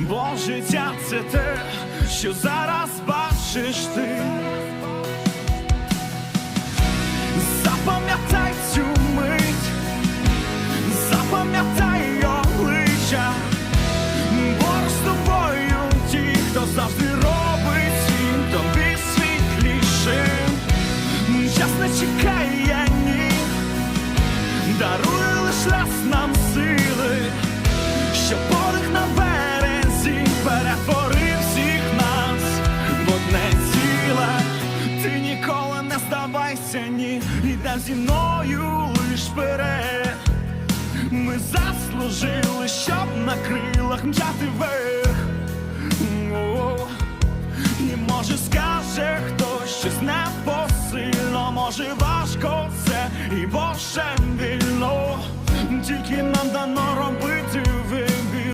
бо життя це те, що зараз бачиш ти. Запам'ятай цю мить, запам'ятай обличчя, поруч з тобою ті, хто завжди робить світ тобі світлішим. Час не чекає ні, дарує лиш раз нам здавайся, ні, іде зі мною лиш вперед. Ми заслужили, щоб на крилах мчати вверх. І може скаже хтось щось непосильно, може важко це і вошем тільки